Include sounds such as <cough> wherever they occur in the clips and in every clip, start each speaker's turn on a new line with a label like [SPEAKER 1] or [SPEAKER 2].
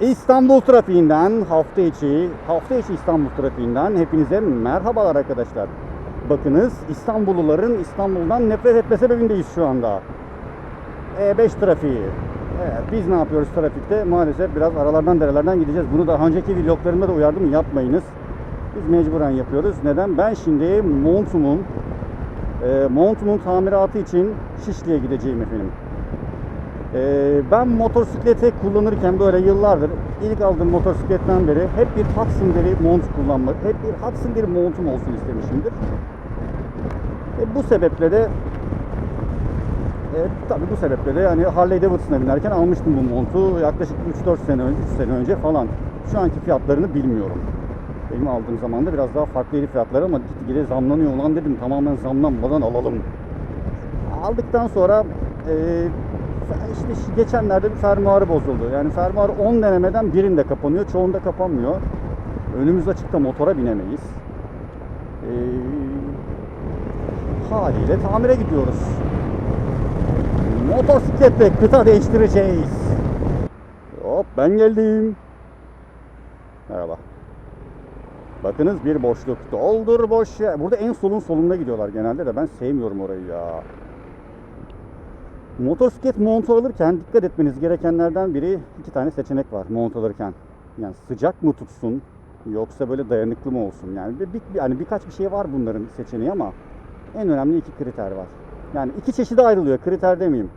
[SPEAKER 1] İstanbul trafiğinden hafta içi, hafta içi İstanbul trafiğinden hepinize merhabalar arkadaşlar. Bakınız İstanbulluların İstanbul'dan nefret etme sebebindeyiz şu anda. E5 trafiği. Evet, biz ne yapıyoruz trafikte? Maalesef biraz aralardan derelerden gideceğiz. Bunu daha önceki vloglarımda da uyardım yapmayınız. Biz mecburen yapıyoruz. Neden? Ben şimdi montumun e, montumun tamiratı için Şişli'ye gideceğim efendim. Ee, ben motosikleti kullanırken böyle yıllardır ilk aldığım motosikletten beri hep bir Hudson deri mont kullanmak, hep bir Hudson deri montum olsun istemişimdir. E, bu sebeple de e, tabii bu sebeple de yani Harley Davidson'a binerken almıştım bu montu yaklaşık 3-4 sene önce, 3 sene önce falan. Şu anki fiyatlarını bilmiyorum. Benim aldığım zaman da biraz daha farklıydı fiyatları ama gitgide zamlanıyor. Ulan dedim tamamen zamlanmadan alalım. Aldıktan sonra e, işte geçenlerde bir fermuarı bozuldu. Yani fermuar 10 denemeden birinde kapanıyor, çoğunda kapanmıyor. Önümüz açıkta motora binemeyiz. Ee, haliyle tamire gidiyoruz. Motosikletle kıta değiştireceğiz. Hop ben geldim. Merhaba. Bakınız bir boşluk. Doldur boş yer. Burada en solun solunda gidiyorlar genelde de ben sevmiyorum orayı ya. Motosiklet montu alırken dikkat etmeniz gerekenlerden biri iki tane seçenek var mont alırken. Yani sıcak mı tutsun yoksa böyle dayanıklı mı olsun? Yani bir, bir- yani birkaç bir şey var bunların seçeneği ama en önemli iki kriter var. Yani iki çeşide ayrılıyor kriter demeyeyim.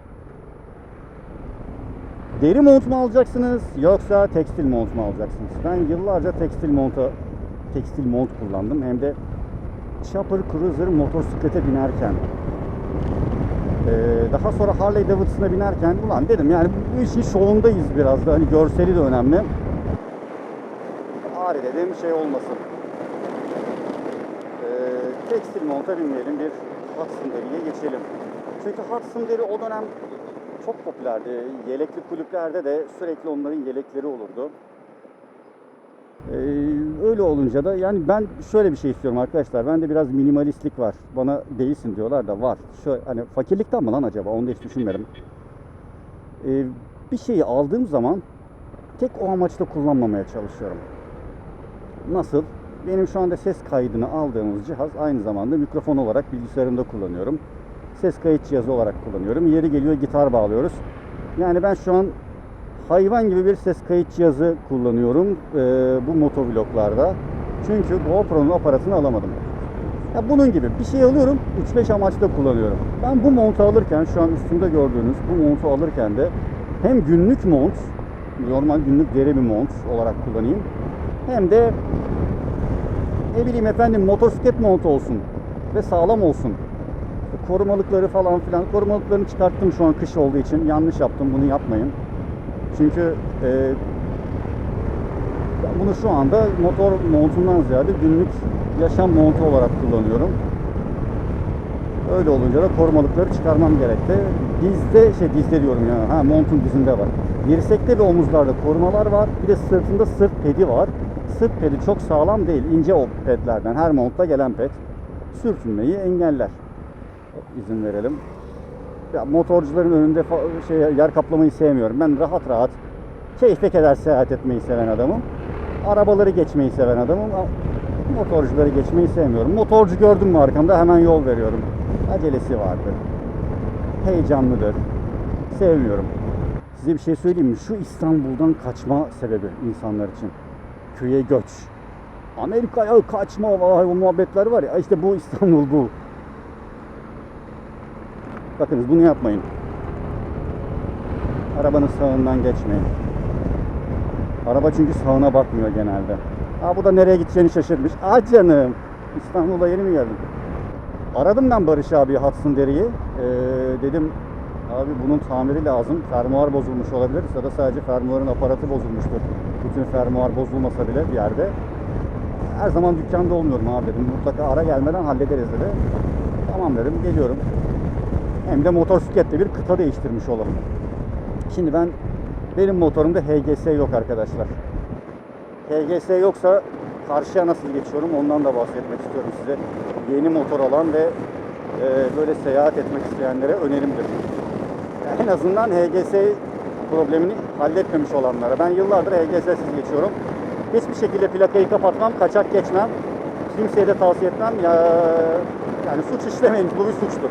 [SPEAKER 1] Deri mont mu alacaksınız yoksa tekstil mont mu alacaksınız? Ben yıllarca tekstil monta tekstil mont kullandım hem de Chopper Cruiser motosiklete binerken ee, daha sonra Harley Davidson'a binerken ulan dedim yani bu işin şovundayız biraz da hani görseli de önemli. Ari dedim şey olmasın. Ee, tekstil monta binmeyelim bir Hudson deriye geçelim. Çünkü Hudson deri o dönem çok popülerdi. Yelekli kulüplerde de sürekli onların yelekleri olurdu. Ee, öyle olunca da yani ben şöyle bir şey istiyorum arkadaşlar. Bende biraz minimalistlik var. Bana değilsin diyorlar da var. Şöyle hani fakirlikten mi lan acaba? Onu da hiç düşünmedim. Ee, bir şeyi aldığım zaman tek o amaçla kullanmamaya çalışıyorum. Nasıl? Benim şu anda ses kaydını aldığımız cihaz aynı zamanda mikrofon olarak bilgisayarımda kullanıyorum. Ses kayıt cihazı olarak kullanıyorum. Yeri geliyor gitar bağlıyoruz. Yani ben şu an hayvan gibi bir ses kayıt cihazı kullanıyorum eee, bu motovloglarda. Çünkü GoPro'nun aparatını alamadım. Ya bunun gibi bir şey alıyorum 3-5 amaçla kullanıyorum. Ben bu montu alırken şu an üstümde gördüğünüz bu montu alırken de hem günlük mont normal günlük deri bir mont olarak kullanayım hem de ne bileyim efendim motosiklet montu olsun ve sağlam olsun. Korumalıkları falan filan korumalıklarını çıkarttım şu an kış olduğu için yanlış yaptım bunu yapmayın. Çünkü e, bunu şu anda motor montundan ziyade günlük yaşam montu olarak kullanıyorum. Öyle olunca da korumalıkları çıkarmam gerekti. Dizde, şey dizde diyorum ya, ha montun dizinde var. Dirsekte ve omuzlarda korumalar var. Bir de sırtında sırt pedi var. Sırt pedi çok sağlam değil, ince o pedlerden. Her montta gelen ped. Sürtünmeyi engeller. İzin verelim. Ya motorcuların önünde şey yer kaplamayı sevmiyorum. Ben rahat rahat keyfe keder seyahat etmeyi seven adamım. Arabaları geçmeyi seven adamım. Motorcuları geçmeyi sevmiyorum. Motorcu gördüm mü arkamda hemen yol veriyorum. Acelesi vardır. Heyecanlıdır. Sevmiyorum. Size bir şey söyleyeyim mi? Şu İstanbul'dan kaçma sebebi insanlar için. Köye göç. Amerika'ya kaçma vay o muhabbetler var ya. İşte bu İstanbul bu. Bakınız bunu yapmayın. Arabanın sağından geçmeyin. Araba çünkü sağına bakmıyor genelde. Ha bu da nereye gideceğini şaşırmış. Ah canım. İstanbul'a yeni mi geldin? Aradım ben Barış abi Hudson Deri'yi. Ee, dedim abi bunun tamiri lazım. Fermuar bozulmuş olabilir. Ya da sadece fermuarın aparatı bozulmuştur. Bütün fermuar bozulmasa bile bir yerde. Her zaman dükkanda olmuyorum abi dedim. Mutlaka ara gelmeden hallederiz dedi. Tamam dedim geliyorum. Hem de motosikletle bir kıta değiştirmiş olalım. Şimdi ben benim motorumda HGS yok arkadaşlar. HGS yoksa karşıya nasıl geçiyorum ondan da bahsetmek istiyorum size. Yeni motor alan ve e, böyle seyahat etmek isteyenlere önerimdir. En azından HGS problemini halletmemiş olanlara. Ben yıllardır HGS'siz geçiyorum. Hiçbir şekilde plakayı kapatmam, kaçak geçmem. Kimseye de tavsiye etmem. Ya, yani suç işlemeyin, bu bir suçtur.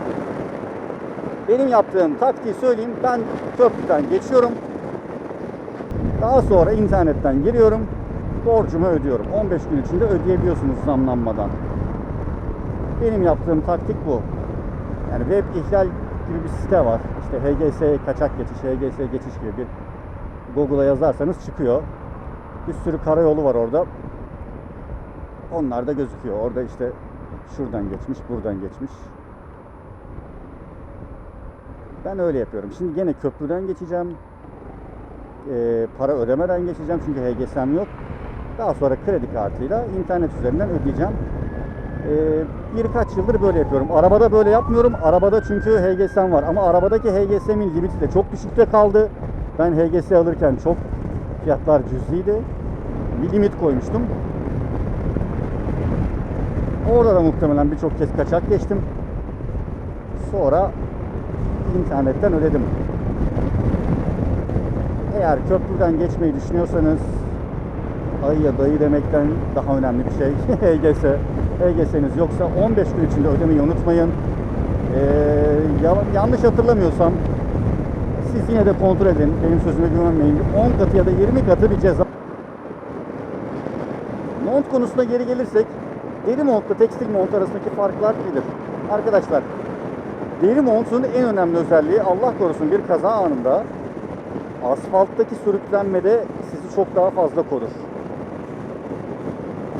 [SPEAKER 1] Benim yaptığım taktiği söyleyeyim. Ben köprüden geçiyorum. Daha sonra internetten giriyorum. Borcumu ödüyorum. 15 gün içinde ödeyebiliyorsunuz zamlanmadan. Benim yaptığım taktik bu. Yani web ihlal gibi bir site var. İşte HGS kaçak geçiş, HGS geçiş gibi bir Google'a yazarsanız çıkıyor. Bir sürü karayolu var orada. Onlar da gözüküyor. Orada işte şuradan geçmiş, buradan geçmiş. Ben öyle yapıyorum. Şimdi gene köprüden geçeceğim. Ee, para ödemeden geçeceğim çünkü HGS'm yok. Daha sonra kredi kartıyla internet üzerinden ödeyeceğim. Ee, birkaç yıldır böyle yapıyorum. Arabada böyle yapmıyorum. Arabada çünkü HGS'm var. Ama arabadaki HGS'min limiti de çok düşükte kaldı. Ben HGS alırken çok fiyatlar cüzliydi. Bir limit koymuştum. Orada da muhtemelen birçok kez kaçak geçtim. Sonra internetten ödedim. Eğer köprüden geçmeyi düşünüyorsanız ayıya dayı demekten daha önemli bir şey <laughs> HGS. HGS'niz yoksa 15 gün içinde ödemeyi unutmayın. Ee, ya- yanlış hatırlamıyorsam siz yine de kontrol edin. Benim sözüme güvenmeyin. 10 katı ya da 20 katı bir ceza. Mont konusuna geri gelirsek deri montla tekstil mont arasındaki farklar nedir? Arkadaşlar deri montun en önemli özelliği Allah korusun bir kaza anında asfalttaki sürüklenmede sizi çok daha fazla korur.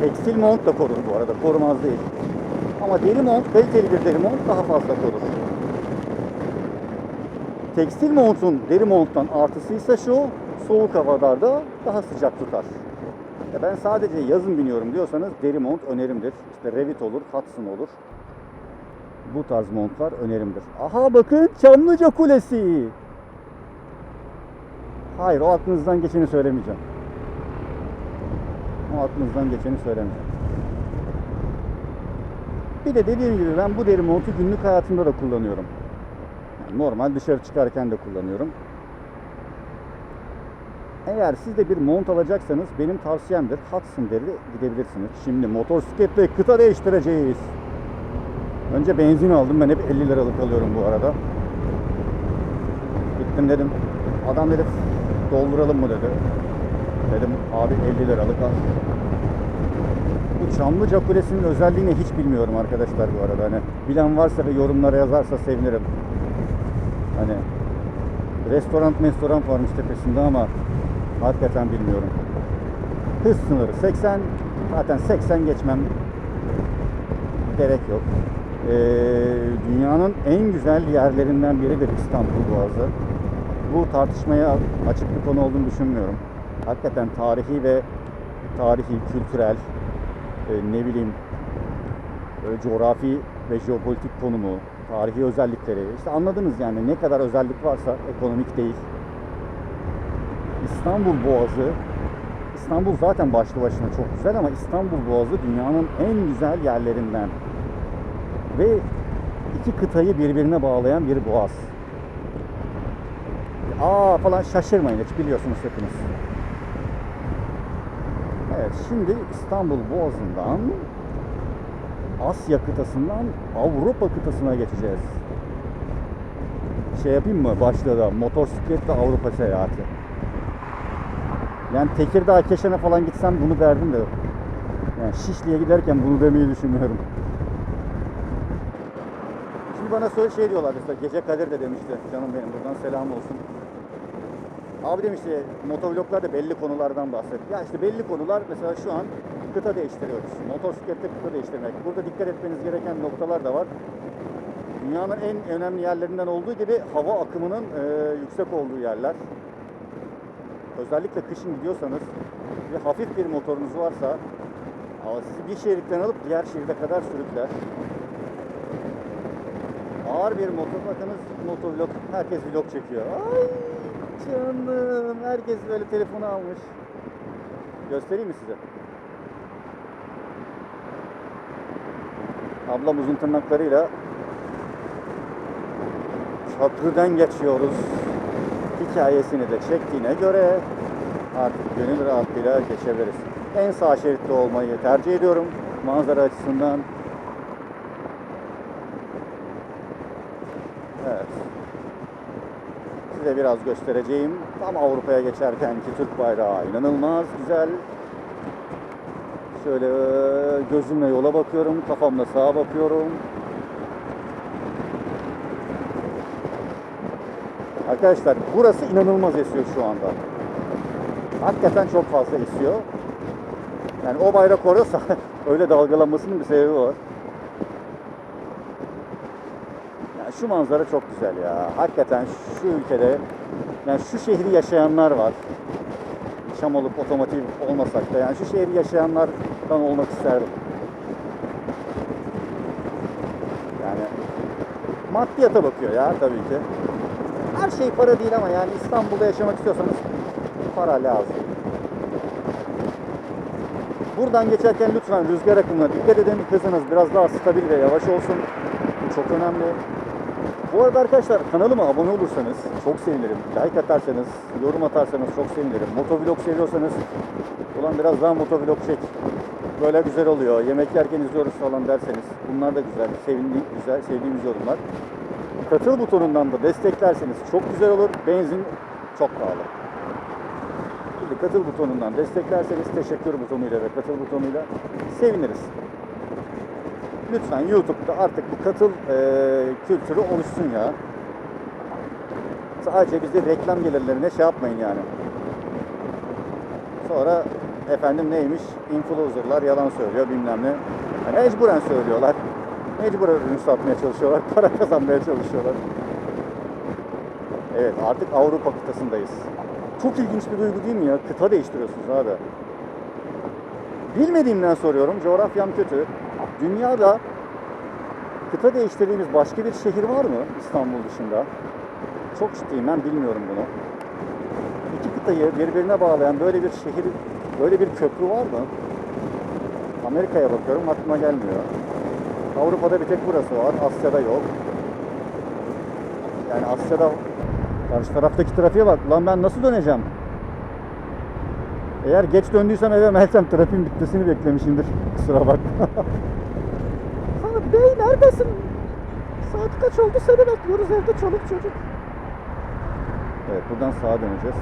[SPEAKER 1] Tekstil mont da korur bu arada, korumaz değil. Ama deri mont, kaliteli bir deri mont daha fazla korur. Tekstil montun deri monttan artısı ise şu, soğuk havalarda daha sıcak tutar. Ya ben sadece yazın biniyorum diyorsanız deri mont önerimdir. İşte Revit olur, Hudson olur. Bu tarz montlar önerimdir. Aha bakın Çamlıca Kulesi. Hayır o aklınızdan geçeni söylemeyeceğim. O aklınızdan geçeni söylemeyeceğim. Bir de dediğim gibi ben bu deri montu günlük hayatımda da kullanıyorum. Yani normal dışarı çıkarken de kullanıyorum. Eğer siz de bir mont alacaksanız benim tavsiyemdir. Hudson deri gidebilirsiniz. Şimdi motosikletle kıta değiştireceğiz. Önce benzin aldım. Ben hep 50 liralık alıyorum bu arada. Gittim dedim. Adam dedi dolduralım mı dedi. Dedim abi 50 liralık al. Bu Çamlıca Kulesi'nin özelliğini hiç bilmiyorum arkadaşlar bu arada. Hani bilen varsa ve yorumlara yazarsa sevinirim. Hani restoran restoran varmış tepesinde ama hakikaten bilmiyorum. Hız sınırı 80. Zaten 80 geçmem gerek yok. Ee, dünyanın en güzel yerlerinden biridir İstanbul Boğazı. Bu tartışmaya açık bir konu olduğunu düşünmüyorum. Hakikaten tarihi ve tarihi, kültürel, e, ne bileyim e, coğrafi ve jeopolitik konumu, tarihi özellikleri. işte anladınız yani ne kadar özellik varsa ekonomik değil. İstanbul Boğazı, İstanbul zaten başlı başına çok güzel ama İstanbul Boğazı dünyanın en güzel yerlerinden. Ve iki kıtayı birbirine bağlayan bir boğaz. Aa falan şaşırmayın hiç biliyorsunuz hepiniz. Evet şimdi İstanbul Boğazı'ndan Asya kıtasından Avrupa kıtasına geçeceğiz. Şey yapayım mı başlığı da motosikletle Avrupa seyahati. Yani Tekirdağ, Keşan'a falan gitsem bunu derdim de yani Şişli'ye giderken bunu demeyi düşünmüyorum. Bana söyle şey diyorlar mesela Gece Kadir de demişti canım benim buradan selam olsun. Abi demişti motovloglarda belli konulardan bahset. Ya işte belli konular mesela şu an kıta değiştiriyoruz. Motosiklette kıta değiştirmek. Burada dikkat etmeniz gereken noktalar da var. Dünyanın en önemli yerlerinden olduğu gibi hava akımının e, yüksek olduğu yerler. Özellikle kışın gidiyorsanız ve hafif bir motorunuz varsa sizi bir şeritten alıp diğer şeride kadar sürükler. Ağır bir motor bakınız motovlog herkes vlog çekiyor. Ay canım herkes böyle telefonu almış. Göstereyim mi size? Ablam uzun tırnaklarıyla köprüden geçiyoruz. hikayesini de çektiğine göre artık gönül rahatlığıyla geçebiliriz. En sağ şeritte olmayı tercih ediyorum manzara açısından. Size biraz göstereceğim. Tam Avrupa'ya geçerken ki Türk bayrağı inanılmaz güzel. Şöyle e, gözümle yola bakıyorum, kafamla sağa bakıyorum. Arkadaşlar burası inanılmaz esiyor şu anda. Hakikaten çok fazla esiyor. Yani o bayrak orası <laughs> öyle dalgalanmasının bir sebebi var. Yani şu manzara çok güzel ya. Hakikaten şu ülkede yani şu şehri yaşayanlar var. Şam olup otomotiv olmasak da yani şu şehri yaşayanlardan olmak isterdim. Yani maddiyata bakıyor ya tabii ki. Her şey para değil ama yani İstanbul'da yaşamak istiyorsanız para lazım. Buradan geçerken lütfen rüzgar akımına dikkat edin. Hızınız biraz daha stabil ve yavaş olsun. Bu çok önemli. Bu arada arkadaşlar kanalıma abone olursanız çok sevinirim. Like atarsanız, yorum atarsanız çok sevinirim. Motovlog seviyorsanız ulan biraz daha motovlog çek. Böyle güzel oluyor. Yemek yerken izliyoruz falan derseniz bunlar da güzel. Sevindiğim, güzel, sevdiğimiz yorumlar. Katıl butonundan da desteklerseniz çok güzel olur. Benzin çok pahalı. Şimdi katıl butonundan desteklerseniz teşekkür butonuyla ve katıl butonuyla seviniriz. Lütfen YouTube'da artık bu katıl e, kültürü oluşsun ya. Sadece bize reklam gelirlerine şey yapmayın yani. Sonra efendim neymiş? Influencer'lar yalan söylüyor bilmem ne. Yani mecburen söylüyorlar. Mecburen ürün satmaya çalışıyorlar. <laughs> Para kazanmaya çalışıyorlar. Evet artık Avrupa kıtasındayız. Çok ilginç bir duygu değil mi ya? Kıta değiştiriyorsunuz abi. Bilmediğimden soruyorum. Coğrafyam kötü. Dünyada kıta değiştirdiğimiz başka bir şehir var mı İstanbul dışında? Çok ciddiyim ben bilmiyorum bunu. İki kıtayı birbirine bağlayan böyle bir şehir, böyle bir köprü var mı? Amerika'ya bakıyorum aklıma gelmiyor. Avrupa'da bir tek burası var. Asya'da yok. Yani Asya'da karşı taraftaki trafiğe bak. Lan ben nasıl döneceğim? Eğer geç döndüysem eve Meltem trafiğin bitmesini beklemişimdir. Kusura bakma. <laughs> Neredesin? Saat kaç oldu seni bekliyoruz evde çoluk çocuk. Evet buradan sağa döneceğiz.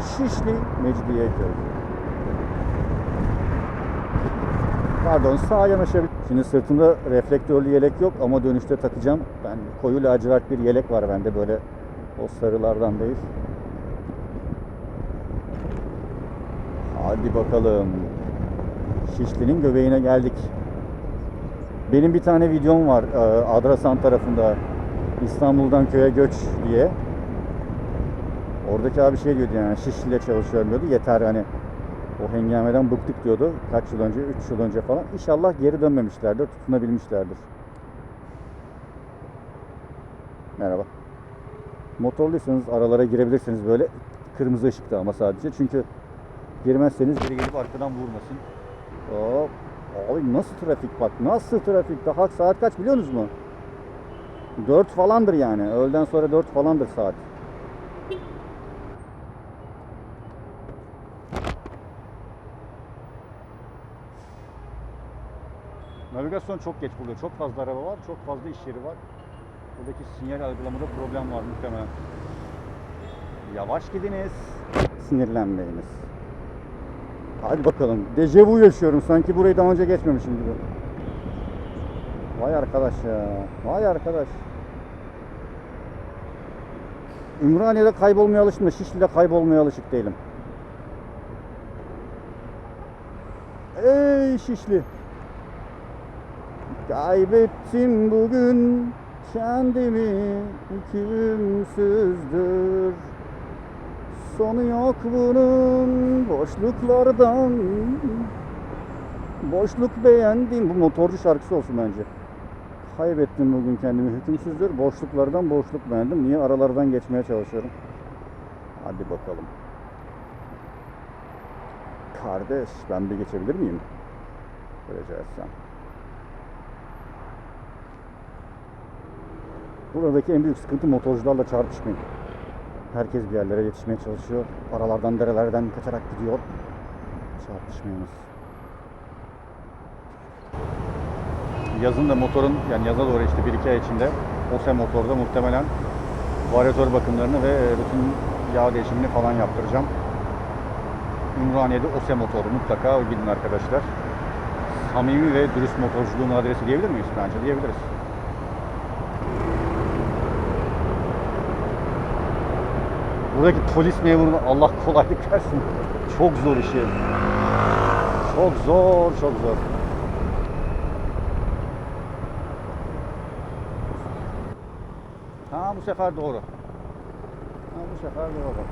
[SPEAKER 1] Şişli Mecidiyeköy. Pardon sağa yanaşabilir. Şimdi sırtımda reflektörlü yelek yok ama dönüşte takacağım. Ben koyu lacivert bir yelek var bende böyle o sarılardan değil. Hadi bakalım. Şişli'nin göbeğine geldik. Benim bir tane videom var e, Adrasan tarafında İstanbul'dan köye göç diye. Oradaki abi şey diyordu yani Şişli'de çalışıyorum diyordu. Yeter hani o hengameden bıktık diyordu. Kaç yıl önce? 3 yıl önce falan. İnşallah geri dönmemişlerdir. Tutunabilmişlerdir. Merhaba. Motorluysanız aralara girebilirsiniz böyle. Kırmızı ışıkta ama sadece. Çünkü girmezseniz geri gelip arkadan vurmasın. Hop. Abi nasıl trafik bak. Nasıl trafik? Daha saat kaç biliyor musunuz mu? 4 falandır yani. Öğleden sonra 4 falandır saat. Navigasyon çok geç buluyor. Çok fazla araba var, çok fazla iş yeri var. Buradaki sinyal algılamada problem var muhtemelen. Yavaş gidiniz, sinirlenmeyiniz. Hadi bakalım. Dejavu yaşıyorum. Sanki burayı daha önce geçmemişim gibi. Vay arkadaş ya. Vay arkadaş. Ümraniye'de kaybolmaya alıştım da Şişli'de kaybolmaya alışık değilim. Ey Şişli. Kaybettim bugün kendimi hükümsüzdür. Sonu yok bunun boşluklardan Boşluk beğendim. Bu motorcu şarkısı olsun bence. Kaybettim bugün kendimi hükümsüzdür. Boşluklardan boşluk beğendim. Niye? Aralardan geçmeye çalışıyorum. Hadi bakalım. Kardeş ben bir geçebilir miyim? Rica etsem Buradaki en büyük sıkıntı motorcularla çarpışmayın Herkes bir yerlere yetişmeye çalışıyor. Aralardan derelerden kaçarak gidiyor. Çarpışmayınız. Yazın da motorun yani yaza doğru işte 1-2 ay içinde OSE motorda muhtemelen varyatör bakımlarını ve e, bütün yağ değişimini falan yaptıracağım. Ümraniye'de OSE motoru mutlaka gidin arkadaşlar. Samimi ve dürüst motorculuğun adresi diyebilir miyiz? Bence diyebiliriz. Buradaki polis memuruna Allah kolaylık versin. Çok zor işi. Çok zor, çok zor. Ha bu sefer doğru. Ha bu sefer doğru.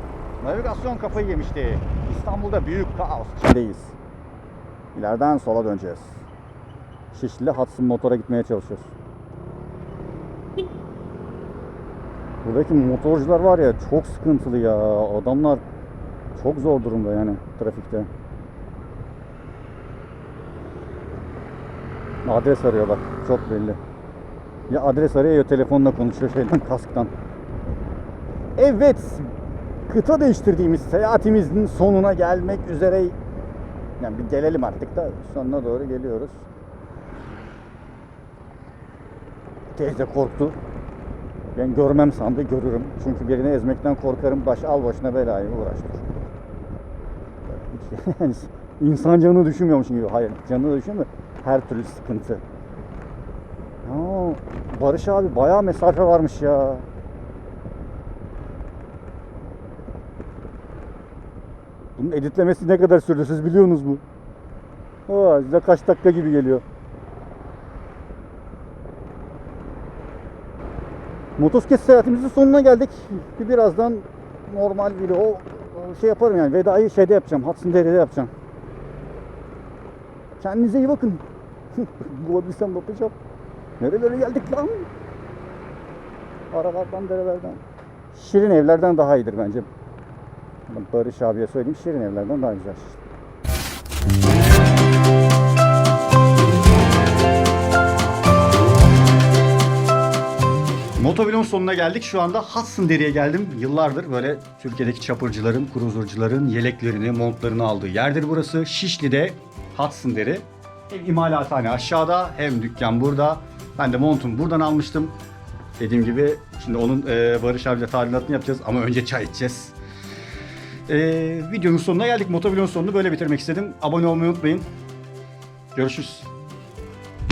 [SPEAKER 1] Navigasyon kafayı yemişti. İstanbul'da büyük kaos içindeyiz. İleriden sola döneceğiz. Şişli Hudson motora gitmeye çalışıyoruz. Buradaki motorcular var ya çok sıkıntılı ya. Adamlar çok zor durumda yani trafikte. Adres arıyorlar. Çok belli. Ya adres arıyor ya telefonla konuşuyor şeyden <laughs> kasktan. Evet. Kıta değiştirdiğimiz seyahatimizin sonuna gelmek üzere. Yani bir gelelim artık da sonuna doğru geliyoruz. Teyze korktu. Ben görmem sandı görürüm. Çünkü birini ezmekten korkarım. Baş al başına belayı uğraştır. <laughs> Yani insan canını düşünmüyormuşum gibi. Hayır canını düşünmüyor. Her türlü sıkıntı. Ya, Barış abi bayağı mesafe varmış ya. Bunun editlemesi ne kadar sürdü siz biliyorsunuz mu? Aa, size kaç dakika gibi geliyor. Motosiklet seyahatimizin sonuna geldik. Bir birazdan normal bir o şey yaparım yani vedayı şeyde yapacağım. Hudson Dairy'de yapacağım. Kendinize iyi bakın. <laughs> Bulabilsem bakacağım. Nerelere geldik lan? Aralardan, derelerden. Şirin evlerden daha iyidir bence. Barış abiye söyleyeyim şirin evlerden daha güzel. Motovlog'un sonuna geldik. Şu anda Hudson Dairy'e geldim. Yıllardır böyle Türkiye'deki çapırcıların, kruzurcuların yeleklerini, montlarını aldığı yerdir burası. Şişli'de Hudson Dairy. Hem imalathane aşağıda hem dükkan burada. Ben de montumu buradan almıştım. Dediğim gibi şimdi onun e, Barış abiyle tadilatını yapacağız ama önce çay içeceğiz. E, videonun sonuna geldik. Motovlog'un sonunu böyle bitirmek istedim. Abone olmayı unutmayın. Görüşürüz.